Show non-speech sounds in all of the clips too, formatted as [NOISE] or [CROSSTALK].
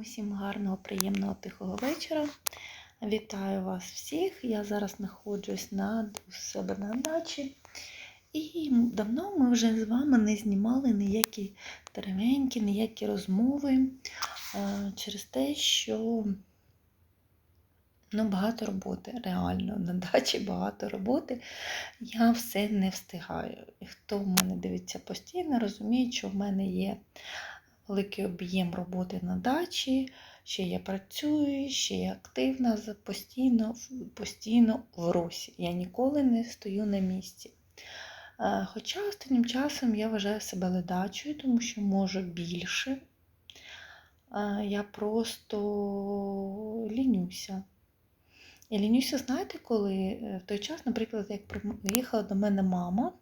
Усім гарного, приємного тихого вечора. Вітаю вас всіх. Я зараз знаходжусь на, у себе на дачі. І давно ми вже з вами не знімали ніякі деревенькі, ніякі розмови е, через те, що ну, багато роботи, реально на дачі багато роботи. Я все не встигаю. І хто в мене дивиться постійно, розуміє, що в мене є великий об'єм роботи на дачі, ще я працюю, ще я активна, постійно, постійно в русі. Я ніколи не стою на місці. Е, Хоча останнім часом я вважаю себе ледачою, тому що можу більше. Е, Я просто лінюся. Я лінюся, знаєте, коли Е, в той час, наприклад, як приїхала до мене мама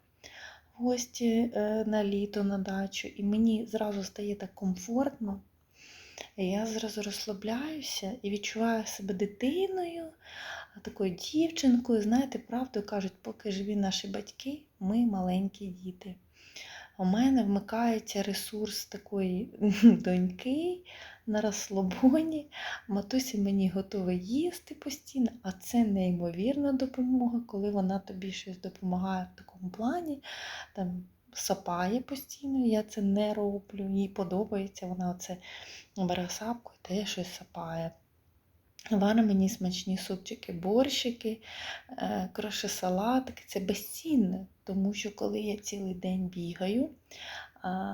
гості е, на літо на дачу, і мені зразу стає так комфортно. Я зразу розслабляюся і відчуваю себе дитиною, такою дівчинкою. Знаєте, правду кажуть, поки живі наші батьки, ми маленькі діти. У мене вмикається ресурс такої [LAUGHS] доньки на розслабоні. Матуся мені готова їсти постійно, а це неймовірна допомога, коли вона тобі щось допомагає в такому плані. Там сапає постійно, я це не роблю, їй подобається, вона оце бере сапку і теж щось сапає. Варить мені смачні супчики, борщики, е, кроше салатики. Це безцінне, тому що коли я цілий день бігаю,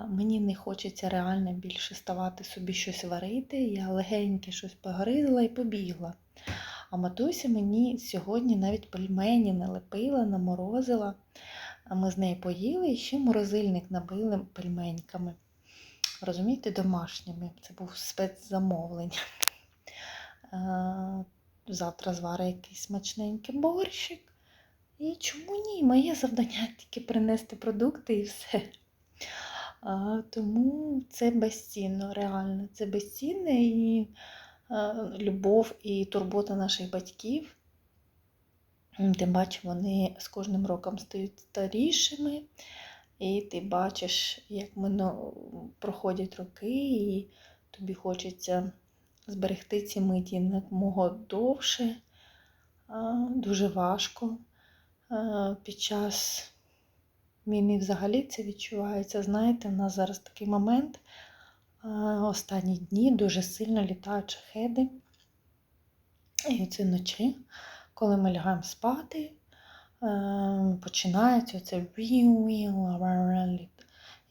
мені не хочеться реально більше ставати собі щось варити. Я легеньке щось погризла і побігла. А матуся мені сьогодні навіть пельмені налепила, наморозила. Ми з нею поїли і ще морозильник набили пельменьками. Розумієте, домашніми. Це був спецзамовлення. Е, Завтра зварить якийсь смачненький борщик. І чому ні? Моє завдання [LAUGHS] тільки принести продукти і все. Тому це безцінно, реально. Це безцінне і е, любов і турбота наших батьків. Тим паче вони з кожним роком стають старішими, і ти бачиш, як мино- проходять роки, і тобі хочеться зберегти ці миті якомога довше. Дуже важко. Під час війни взагалі це відчувається. Знаєте, в нас зараз такий момент. Останні дні дуже сильно літають шахеди. І це ночі, коли ми лягаємо спати, починається оце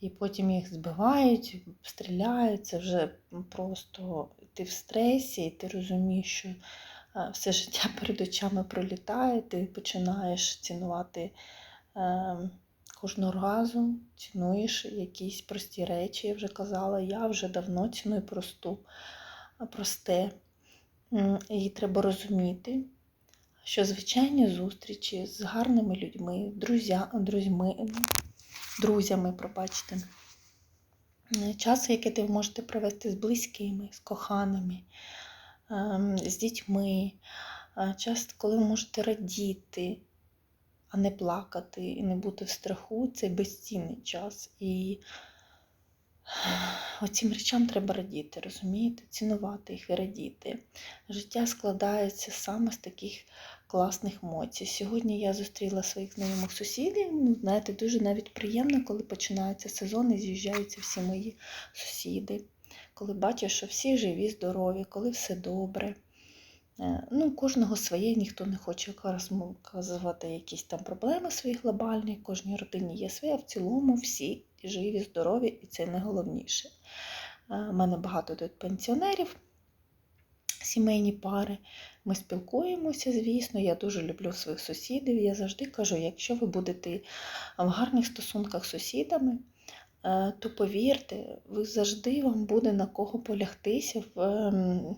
і потім їх збивають, стріляють. Це вже просто ти в стресі, і ти розумієш, що е, все життя [LAUGHS] перед очами пролітає, ти починаєш цінувати е, кожного разу, цінуєш якісь прості речі. Я вже казала, я вже давно ціную просту, просте. М, І треба розуміти, що звичайні зустрічі з гарними людьми, друзя, друзьми, друзями, пробачте, е, час, який ти можете провести з близькими, з коханими, ем, з дітьми, час, коли ви можете радіти, а не плакати і не бути в страху, це безцінний час. І оцім речам треба радіти, розумієте? Цінувати їх і радіти. Життя складається саме з таких класних емоцій. Сьогодні я зустріла своїх знайомих сусідів. Ну, знаєте, дуже навіть приємно, коли починається сезон і з'їжджаються всі мої сусіди. Коли бачиш, що всі живі, здорові, коли все добре. Е, Ну, кожного своє, ніхто не хоче розказувати якісь там проблеми свої глобальні, кожній родині є своє, а в цілому всі живі, здорові, і це найголовніше. У мене багато тут пенсіонерів, сімейні пари. Ми спілкуємося, звісно. Я дуже люблю своїх сусідів. Я завжди кажу, якщо ви будете в гарних стосунках з сусідами, е, то повірте, ви завжди вам буде на кого полягтися. ем,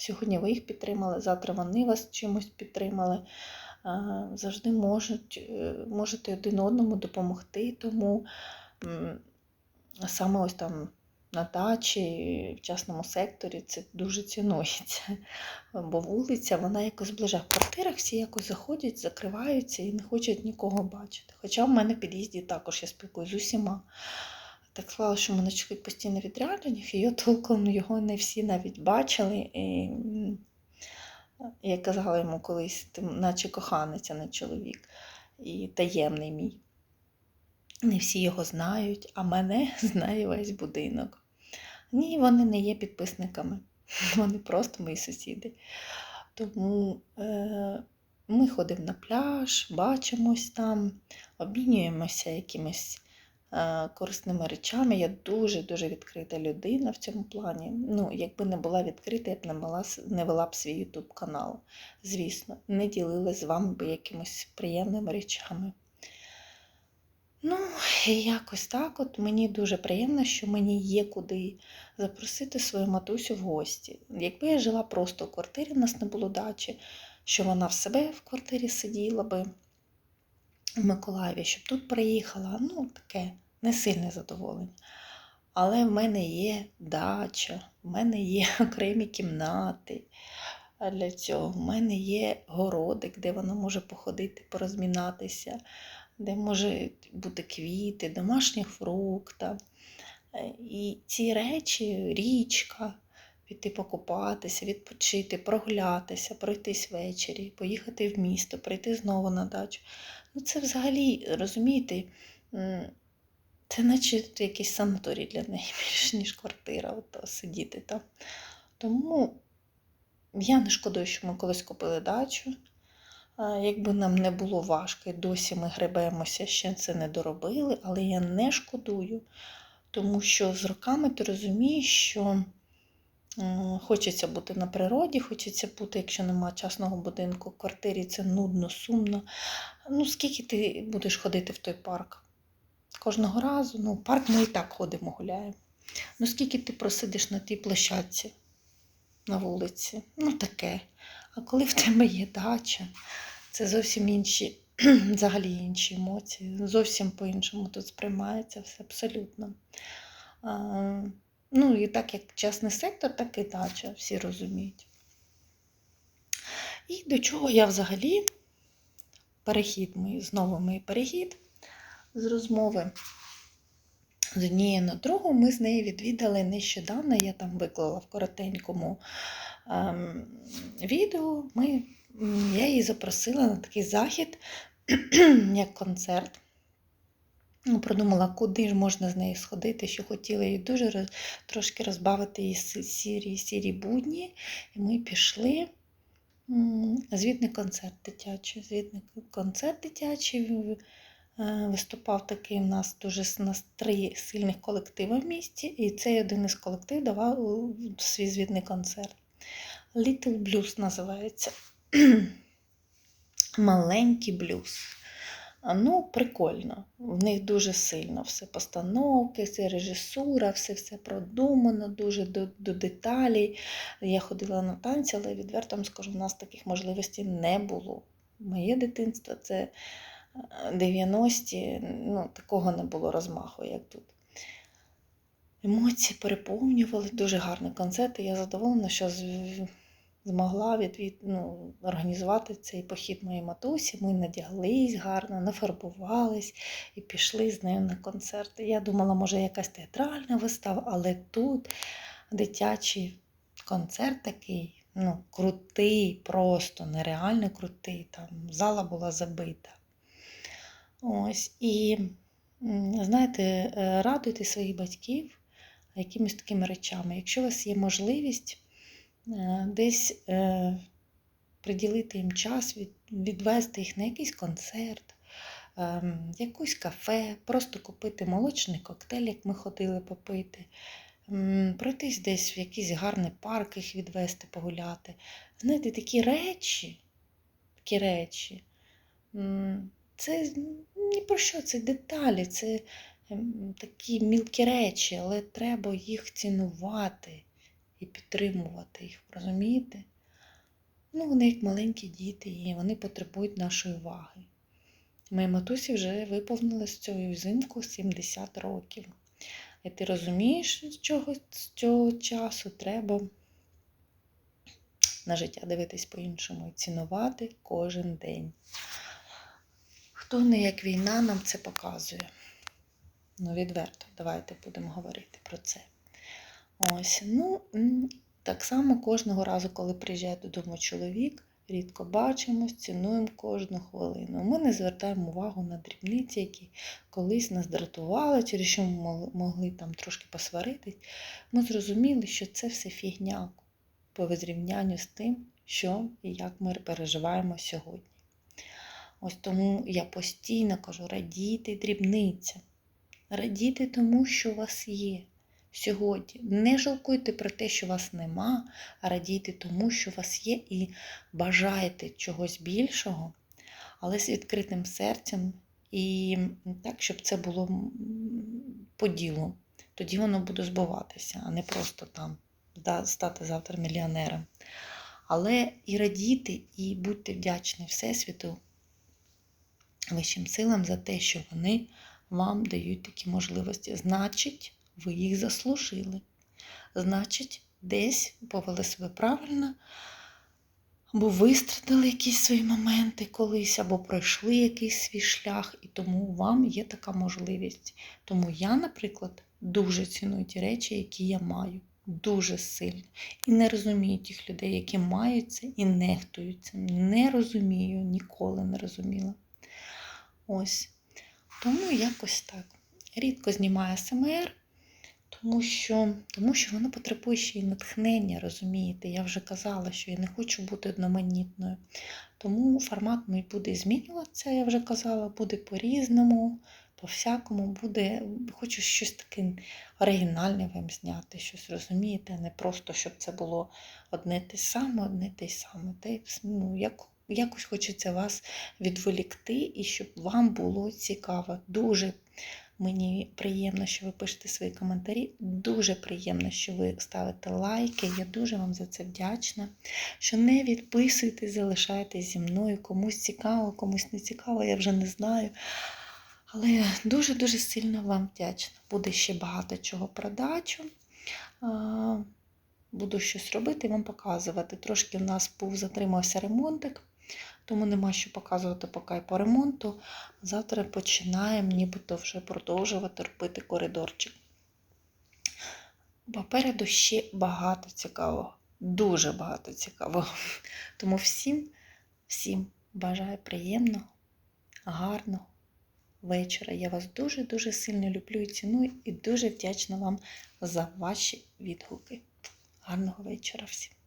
Сьогодні ви їх підтримали, завтра вони вас чимось підтримали. Завжди можуть, е, можете один одному допомогти, тому саме ось там на дачі, в частному секторі це дуже цінується. Бо вулиця, вона якось зближає. В квартирах всі якось заходять, закриваються і не хочуть нікого бачити. Хоча в мене в під'їзді також я спілкуюся з усіма. Так склало, що мене чоловік постійно відрядженнях, і я толком його не всі навіть бачили. І я казала йому колись, наче коханець, а не чоловік. І таємний мій. Не всі його знають, а мене [LAUGHS] знає весь будинок. Ні, вони не є підписниками. [LAUGHS] Вони просто мої сусіди. Тому е, ми ходимо на пляж, бачимось там, обмінюємося якимись е, корисними речами. Я дуже-дуже відкрита людина в цьому плані. Ну, якби не була відкрита, я б не, мала, не вела б свій YouTube канал. Звісно, не ділилась з вами якимось приємними речами. Ну, якось так. От мені дуже приємно, що мені є куди запросити свою матусю в гості. Якби я жила просто в квартирі, в нас не було дачі, що вона в себе в квартирі сиділа би в Миколаєві, щоб тут приїхала, ну, таке не сильне задоволення. Але в мене є дача, в мене є [LAUGHS] окремі кімнати. Для цього в мене є городик, де вона може походити, порозмінатися, де можуть бути квіти, домашні фрукти. Е, І ці речі, річка, піти покупатися, відпочити, прогулятися, пройтись ввечері, поїхати в місто, прийти знову на дачу. Ну, це взагалі, розумієте, це наче якийсь санаторій для неї [LAUGHS] більше, ніж квартира, от, сидіти там. Тому я не шкодую, що ми колись купили дачу. Якби нам не було важко, досі ми гребемося, ще це не доробили, але я не шкодую, тому що з роками ти розумієш, що хочеться бути на природі, хочеться бути, якщо немає частного будинку в квартирі, це нудно, сумно. Ну, скільки ти будеш ходити в той парк? Кожного разу, ну, парк ми і так ходимо, гуляємо. Ну, скільки ти просидиш на тій площадці на вулиці? Ну, таке. А коли в тебе є дача, це зовсім інші, [CLEARS THROAT] взагалі інші емоції. Зовсім по-іншому тут сприймається все абсолютно. А, ну, і так як частний сектор, так і дача, всі розуміють. І до чого я взагалі перехід мій, знову мій перехід з розмови з однією на другу. Ми з нею відвідали нещодавно, я там виклала в коротенькому ем, відео. Ми, я її запросила на такий захід, [CLEARS THROAT] як концерт. Ну, продумала, куди ж можна з нею сходити, що хотіла її дуже роз- трошки розбавити її сірі, сірі будні. І ми пішли. Звітний концерт дитячий. Звітний концерт дитячий. е, Виступав такий у нас дуже у нас три сильних колективи в місті, і цей один із колективів давав свій звітний концерт. Little Blues називається. [CLEARS THROAT] Маленький блюз. Ну, прикольно. В них дуже сильно все постановки, все режисура, все все продумано, дуже до, до деталей. Я ходила на танці, але відверто вам скажу, в нас таких можливостей не було. Моє дитинство це е, 90-ті, ну, такого не було розмаху, як тут. Емоції переповнювали, дуже гарний концерт, і я задоволена, що змогла відвід, ну, організувати цей похід моїй матусі. Ми надяглись гарно, нафарбувались і пішли з нею на концерт. Я думала, може, якась театральна вистава, але тут дитячий концерт такий, ну, крутий, просто нереально крутий. Там зала була забита. Ось, і знаєте, е, радуйте своїх батьків якимись такими речами. Якщо у вас є можливість десь е, приділити їм час, від, відвести їх на якийсь концерт, ем, якусь кафе, просто купити молочний коктейль, як ми ходили попити, пройтись десь в якийсь гарний парк, їх відвести, погуляти. Знаєте, такі речі, такі речі. Це ні про що, це деталі, це такі мілкі речі, але треба їх цінувати і підтримувати їх, розумієте? Ну, вони як маленькі діти, і вони потребують нашої уваги. Моїй матусі вже виповнилось цього взимку 70 років. І ти розумієш, з чого з цього часу треба на життя дивитись по-іншому і цінувати кожен день. Хто не як війна нам це показує. Ну, відверто, давайте будемо говорити про це. Ось, ну, так само кожного разу, коли приїжджає додому чоловік, рідко бачимось, цінуємо кожну хвилину. Ми не звертаємо увагу на дрібниці, які колись нас дратували, через що ми могли там трошки посваритись. Ми зрозуміли, що це все фігня по зрівнянню з тим, що і як ми переживаємо сьогодні. Ось тому я постійно кажу: радійте дрібницям, радійте тому, що у вас є сьогодні. Не жалкуйте про те, що вас нема, а радійте тому, що вас є, і бажаєте чогось більшого, але з відкритим серцем і так, щоб це було по ділу. Тоді воно буде збуватися, а не просто там стати завтра мільйонером. Але і радійте, і будьте вдячні Всесвіту, вищим силам за те, що вони вам дають такі можливості. Значить, ви їх заслужили. Значить, десь повели себе правильно, або вистрадали якісь свої моменти колись, або пройшли якийсь свій шлях, і тому вам є така можливість. Тому я, наприклад, дуже ціную ті речі, які я маю. Дуже сильно. І не розумію тих людей, які мають це і нехтують цим. Не розумію, ніколи не розуміла. Ось. Тому якось так. Рідко знімаю СМР, тому що, тому що воно потребує ще й натхнення, розумієте? Я вже казала, що я не хочу бути одноманітною. Тому формат мій буде змінюватися, я вже казала, буде по-різному, по-всякому, буде. Хочу щось таке оригінальне вам зняти, щось розумієте, не просто, щоб це було одне те саме, одне те саме. Та ну, як, якось хочеться вас відволікти і щоб вам було цікаво. Дуже мені приємно, що ви пишете свої коментарі. Дуже приємно, що ви ставите лайки. Я дуже вам за це вдячна. Що не відписуєтесь, залишаєтесь зі мною. Комусь цікаво, комусь не цікаво, я вже не знаю. Але дуже-дуже сильно вам вдячна. Буде ще багато чого про дачу. А, Буду щось робити і вам показувати. Трошки в нас був затримався ремонтик, тому нема що показувати поки по ремонту. Завтра починаємо нібито вже продовжувати робити коридорчик. Попереду ще багато цікавого, дуже багато цікавого. Тому всім, всім бажаю приємного, гарного вечора. Я вас дуже-дуже сильно люблю і ціную і дуже вдячна вам за ваші відгуки. Гарного вечора всім!